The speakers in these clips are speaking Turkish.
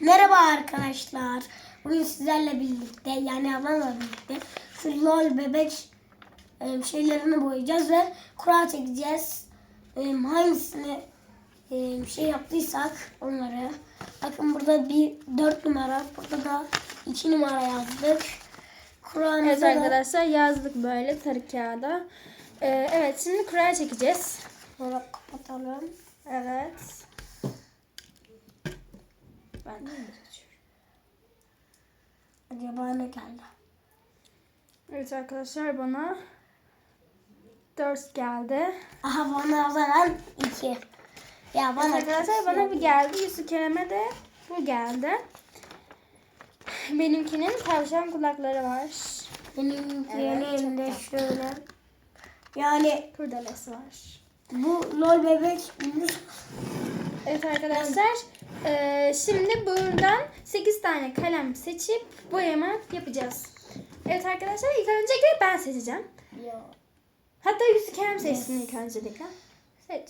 Merhaba arkadaşlar. Bugün sizlerle birlikte yani ablamla birlikte şu lol bebek e, şeylerini boyayacağız ve kura çekeceğiz. E, hangisini e, şey yaptıysak onları. Bakın burada bir 4 numara, burada da 2 numara yazdık. Evet Kuramıza da arkadaşlar yazdık böyle sarı kağıda. Ee, evet şimdi kura çekeceğiz. böyle kapatalım. Evet. Ben de açıyorum. Acaba ne geldi? Evet arkadaşlar bana 4 geldi. Aha bana o zaman 2. Ya Evet bana arkadaşlar bana bu geldi. Yusuf Kerem'e de bu geldi. Benimkinin tavşan kulakları var. Benim Evet, elimde çok şöyle. Yani Kurdelesi var. bu lol bebek Evet arkadaşlar eee, şimdi buradan 8 tane kalem seçip boyama yapacağız. Evet arkadaşlar ilk öncelikle ben seçeceğim. Ya. Hatta Yusuf Kerem seçsin ilk öncelikle. Seç.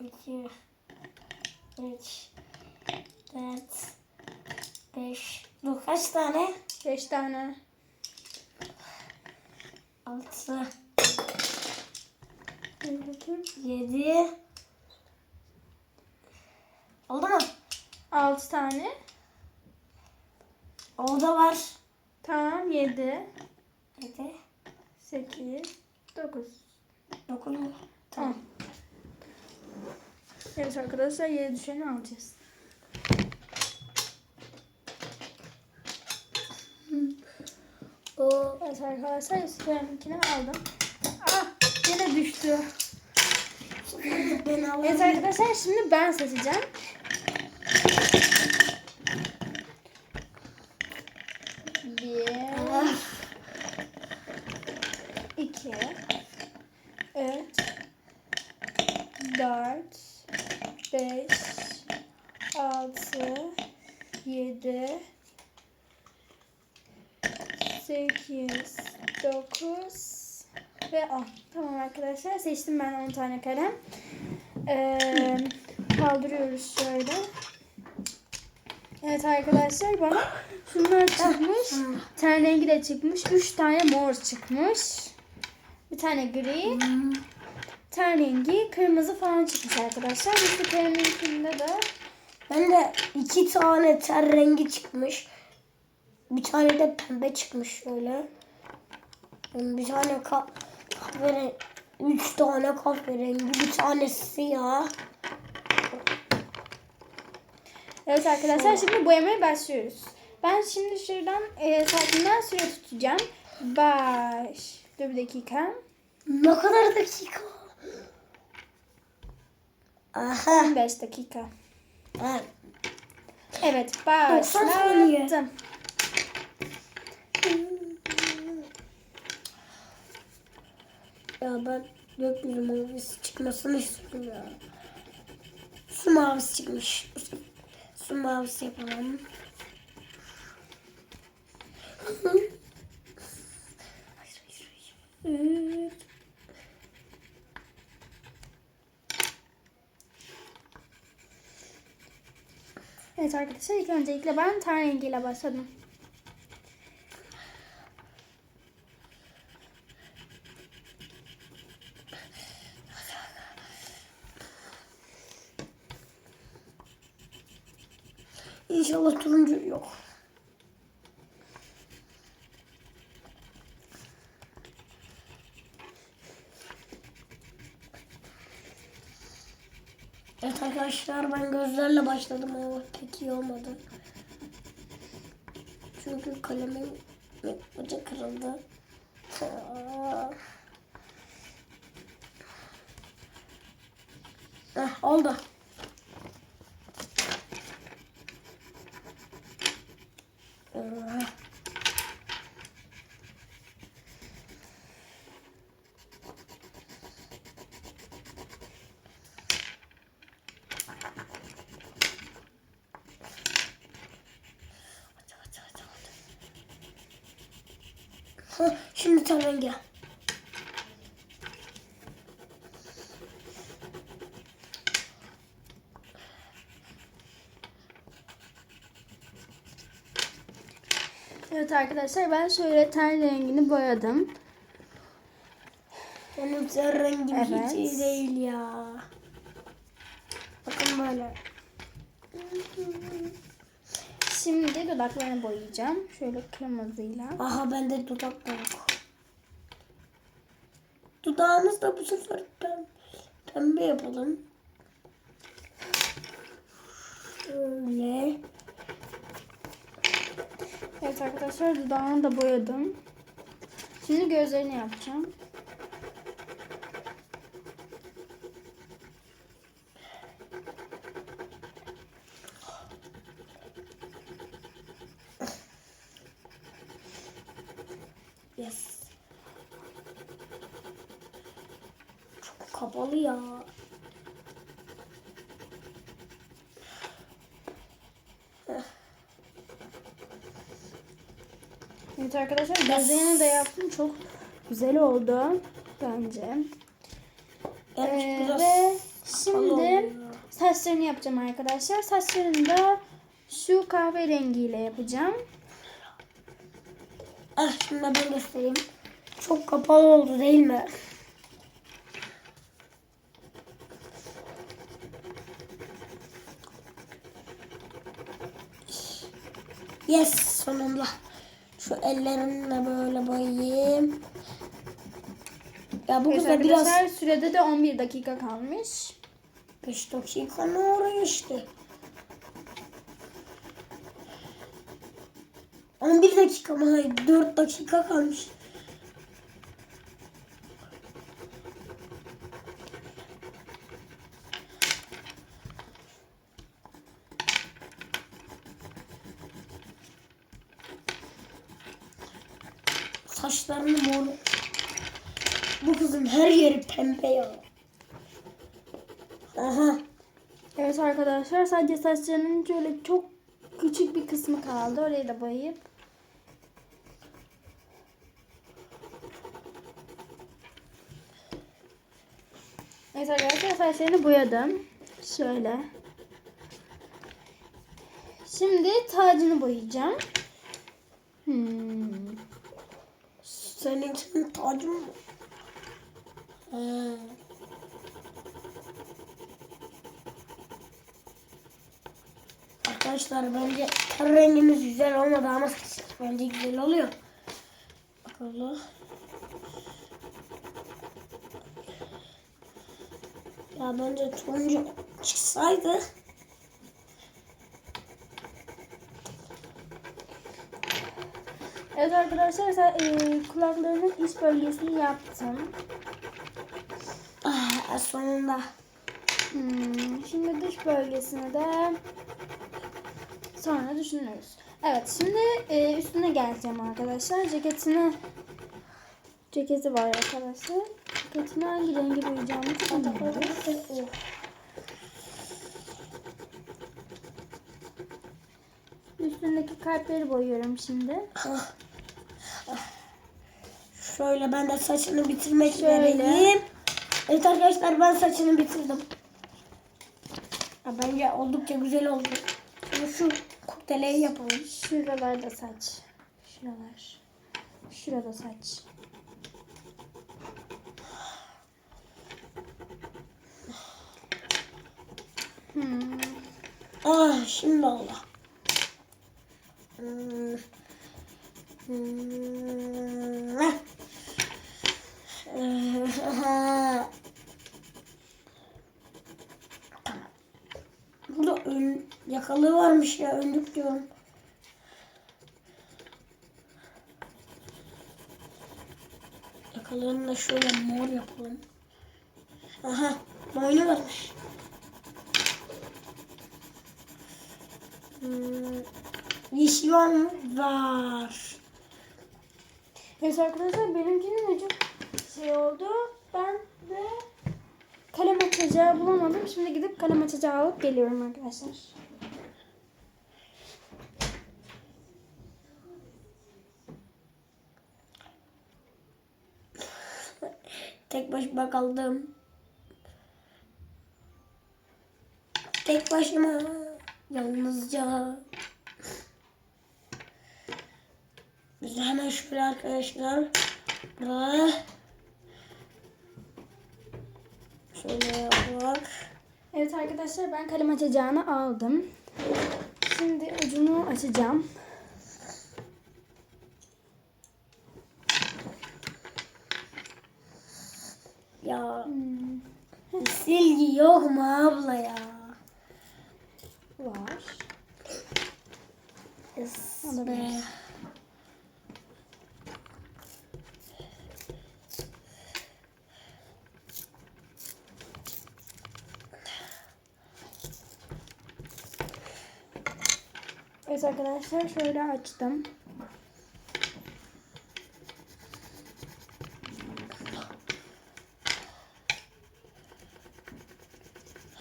2 3 4 5 Bu kaç tane? 5 tane. 6 Bir bakayım. 7 Oldu mu? 6 tane. Oldu var. Tamam 7, 7 8, 9. 9 mu? Tamam. Evet arkadaşlar yere düşeni alacağız. O Evet arkadaşlar Yusuf Kerem'inkini aldım. Ah yine düştü. ben Evet alayım. arkadaşlar şimdi ben seçeceğim. Bir, iki, üç, dört, beş, altı, yedi, sekiz, dokuz ve on. Tamam arkadaşlar seçtim ben 10 tane kalem. Ee, kaldırıyoruz şöyle. Evet arkadaşlar bana şunlar çıkmış. Ten rengi de çıkmış. 3 tane mor çıkmış. Bir tane gri. Ten rengi kırmızı falan çıkmış arkadaşlar. Yusuf Kerem'inkinde de Ben de iki tane ter rengi çıkmış. Bir tane de pembe çıkmış şöyle. Bir tane kahverengi, üç tane kahverengi, bir tane siyah. Evet arkadaşlar şimdi boyamaya başlıyoruz. Ben şimdi şuradan e, saatinden süre tutacağım. Baş. Dur bir dakika. Ne kadar dakika? Aha. 15 dakika. Ha. Evet 90 saniye. başlattım. Ya ben gökyüzü mavisi çıkmasını istiyorum ya. Su mavisi çıkmış. Su mavisi yapalım. Evet. Evet arkadaşlar ilk öncelikle ben ten rengiyle başladım. İnşallah turuncu yok. Evet arkadaşlar ben gözlerle başladım ama pek iyi olmadı. Çünkü kalemin ucu kırıldı. Heh, oldu. Ha, şimdi tamam gel. Evet arkadaşlar ben şöyle ten rengini boyadım. Benim ten rengim evet. hiç iyi değil ya. Bakın böyle. Şimdi dudaklarını boyayacağım. Şöyle kırmızıyla. Aha bende dudak da yok. Dudağınız da bu sefer pembe, pembe yapalım. Şöyle. Evet arkadaşlar dudağını da boyadım. Şimdi gözlerini yapacağım. Yes. Çok kapalı ya. Evet arkadaşlar gözlerini de yaptım. Çok güzel oldu bence. Ee, ve şimdi saçlarını yapacağım arkadaşlar. Saçlarını da şu kahverengiyle yapacağım. Ah şimdi ben göstereyim. Çok kapalı oldu değil mi? Yes sonunda. Şu ellerimle böyle boyayayım. Ya bu Evet kız da biraz arkadaşlar sürede de 11 dakika kalmış. 5 dakika ne oraya işte. 11 dakika mı? Hayır 4 dakika kalmış. Saçlarını mor. Bu kızın her yeri pembe ya. Aha. Evet arkadaşlar sadece saçlarının şöyle çok küçük bir kısmı kaldı. Orayı da boyayıp Evet arkadaşlar saçlarını boyadım. Şöyle. Şimdi tacını boyayacağım. Hmm. Senin için tacın mı? Ha. Arkadaşlar bence ten rengimiz güzel olmadı ama bence güzel oluyor. Bakalım. Ya bence turuncu çıksaydı. Evet arkadaşlar sa- e, kulaklarının iç bölgesini yaptım. Ah, sonunda. Hmm, şimdi dış bölgesine de sonra düşünürüz. Evet şimdi e, üstüne geleceğim arkadaşlar. Ceketini ceketi var arkadaşlar. Ceketini hangi rengi boyayacağımı bilmiyorum. Oh. Üstündeki kalpleri boyuyorum şimdi. Ah. Şöyle ben de saçını bitirmek üzereyim. Evet arkadaşlar ben saçını bitirdim. Ya bence oldukça güzel oldu. Şimdi şu kurteleyi yapalım. Şuralarda saç. Şuralar. Şurada saç. Hmm. Ah şimdi oldu. Hmm. Hmm. Ah. Aha. Burada ön, yakalığı varmış ya önlük diyorum. Yakalığını da şöyle mor yapalım. Aha boynu varmış. Hmm, yeşil var? Var. Evet arkadaşlar benimkinin ucu şey oldu. Ben de kalem açacağı bulamadım. Şimdi gidip kalem açacağı alıp geliyorum arkadaşlar. Tek başıma kaldım. Tek başıma. Yalnızca. Biz hemen şöyle arkadaşlar. Buraya. Şöyle yapalım. Evet arkadaşlar ben kalem açacağını aldım. Şimdi ucunu açacağım. Ya Hmm, silgi yok mu abla ya? var. Alabiliriz. Evet arkadaşlar şöyle açtım.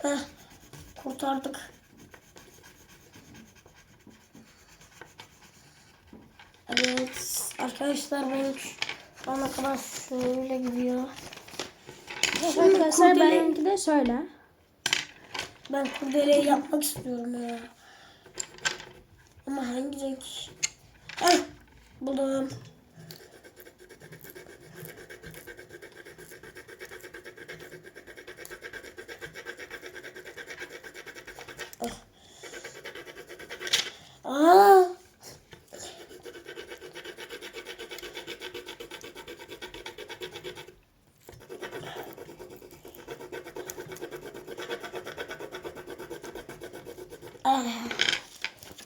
Heh, kurtardık. Evet arkadaşlar benim şu ana kadar şöyle gidiyor. Evet Şimdi arkadaşlar kurdele- benimki de şöyle. Ben kurdeleyi yapmak istiyorum ya. Ama hangi renk? Heh, buldum. Aa. Ah.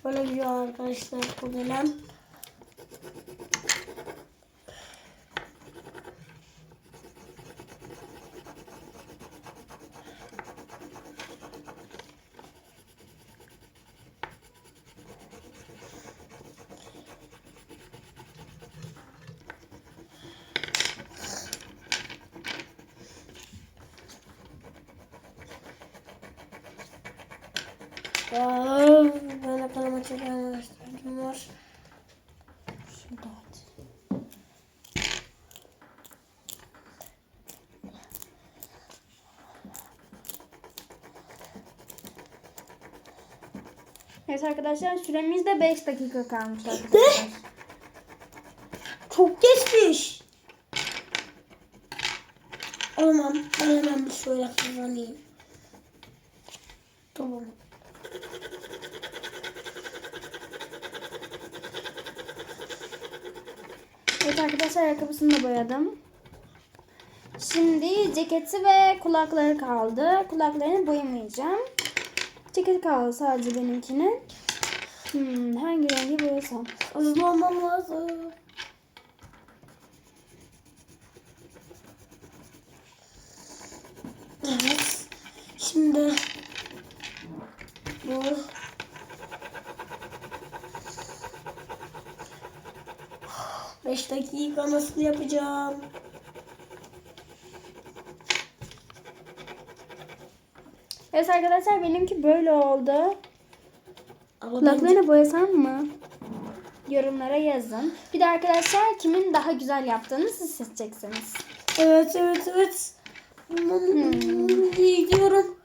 Böyle gidiyor arkadaşlar kurdelem. Wow, böyle kalama çeken arkadaşlarım var. Şurada aç. Evet arkadaşlar süremiz de 5 dakika kalmış arkadaşlar. Çok geçmiş. Tamam, ben hemen bir şöyle kazanayım. Tamam. Evet arkadaşlar ayakkabısını da boyadım. Şimdi ceketi ve kulakları kaldı. Kulaklarını boyamayacağım. Ceket kaldı sadece benimkinin. Hmm, hangi rengi boyasam? Hızlı olmam lazım. Evet. Şimdi bu Beş dakika nasıl yapacağım? Evet arkadaşlar benimki böyle oldu. Ama bence- Kulaklarını boyasam mı? Yorumlara yazın. Bir de arkadaşlar kimin daha güzel yaptığını siz seçeceksiniz. Evet evet evet. Hmm. Gidiyorum.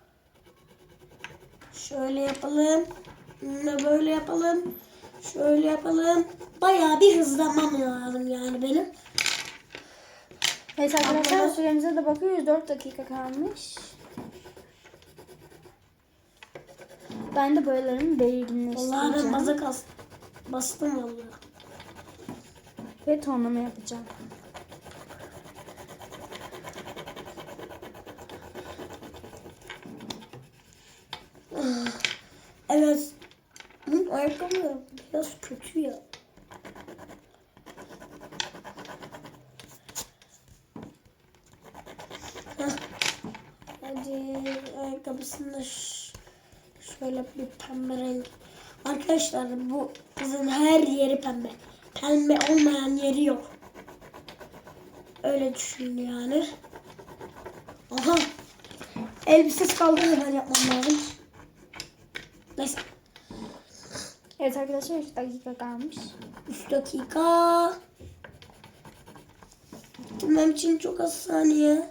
Şöyle yapalım. Böyle yapalım. Şöyle yapalım. Bayağı bir hızlanmam lazım yani benim. Evet arkadaşlar süremize de bakıyoruz. 4 dakika kalmış. Ben de boyalarımı Vallahi ben belirginleştireceğim. baza kas bastım vallahi. Ve tonlama yapacağım. Evet. Bu ayakkabı biraz kötü ya. Hadi ayakkabısını da şöyle bir pembe renk. Arkadaşlar bu kızın her yeri pembe. Pembe olmayan yeri yok. Öyle düşünün yani. Aha. Elbisesi kaldı hemen yapmam lazım. Neyse. Evet arkadaşlar 3 dakika kalmış. 3 dakika. Bitirmem için çok az saniye.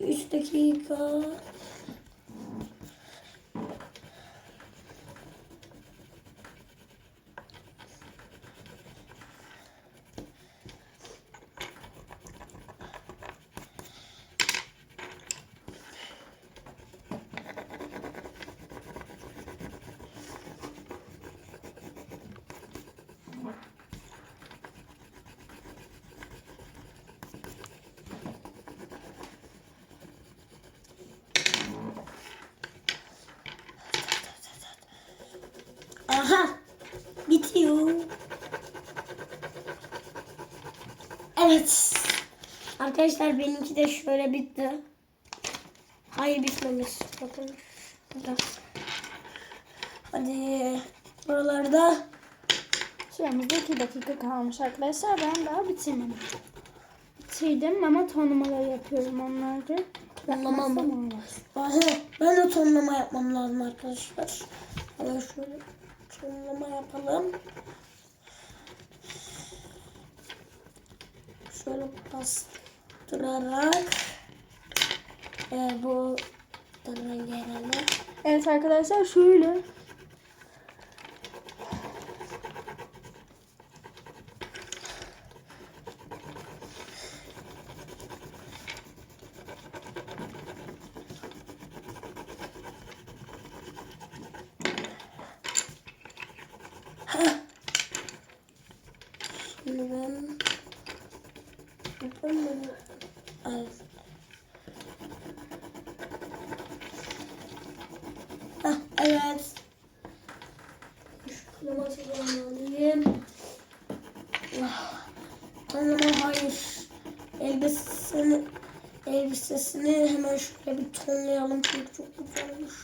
3 dakika. You. Evet. Arkadaşlar benimki de şöyle bitti. Hayır bitmemiş. Bakın burada. Hadi buralarda Süremizde 2 dakika kalmış arkadaşlar. Ben daha bitirmedim. Bitirdim ama tonlamaları yapıyorum onları. Tonlama mı? Ben de tonlama yapmam lazım arkadaşlar. Hemen şöyle tonlama yapalım. Şöyle bastırarak e, bu tarafa gelelim. Evet arkadaşlar şöyle. Şimdi ben yapayım mı? Evet. Hah, evet. Şu kırmızı alayım. Ah, Tamam hayır. Elbisesini elbisesini hemen şöyle bir tonlayalım çünkü çok güzel olmuş.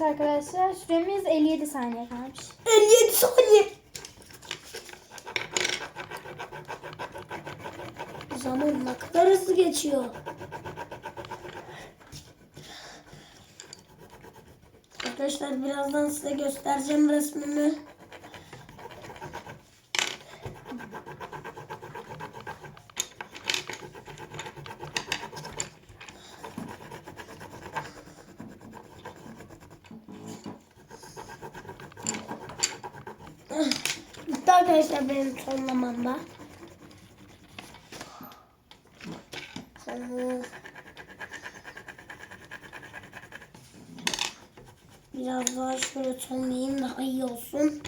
Evet arkadaşlar süremiz 57 saniye kalmış. 57 saniye. Zaman ne kadar hızlı geçiyor. Arkadaşlar birazdan size göstereceğim resmimi. Bitti arkadaşlar benim tonlamamda. Ee, Biraz daha şöyle tonlayayım daha iyi olsun.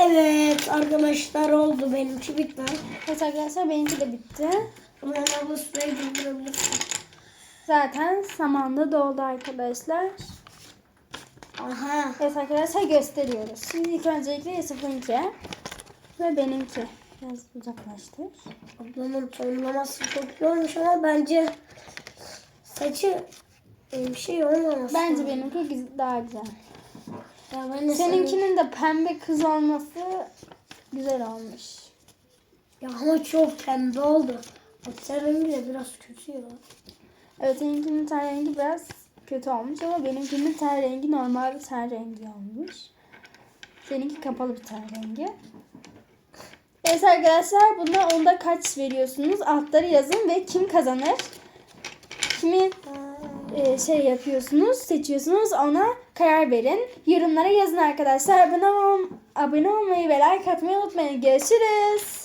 Evet arkadaşlar oldu benimki bitti. Evet arkadaşlar benimki de bitti. Ulan abla süreyi durdurabilirsin. Zaten zamanda doldu arkadaşlar. Aha. Evet arkadaşlar gösteriyoruz. Şimdi ilk öncelikle Yusuf'unki ve benimki. Biraz uzaklaştır. Ablamın tonlaması çok iyi olmuş ama bence saçı e, bir şey olmaması. Bence benimki güz- daha güzel. Ya ben de senin- Seninkinin de pembe kız olması güzel olmuş. Ya ama çok pembe oldu. Rengi de biraz kötü ya. Evet seninkinin ten rengi biraz kötü olmuş ama benimkinin ten rengi normal bir ten rengi olmuş. Seninki kapalı bir ten rengi. Evet arkadaşlar buna onda kaç veriyorsunuz? Altları yazın ve kim kazanır? Kimi e, şey yapıyorsunuz, seçiyorsunuz ona karar verin. Yorumlara yazın arkadaşlar. Abone, ol, abone olmayı ve like atmayı unutmayın. Görüşürüz.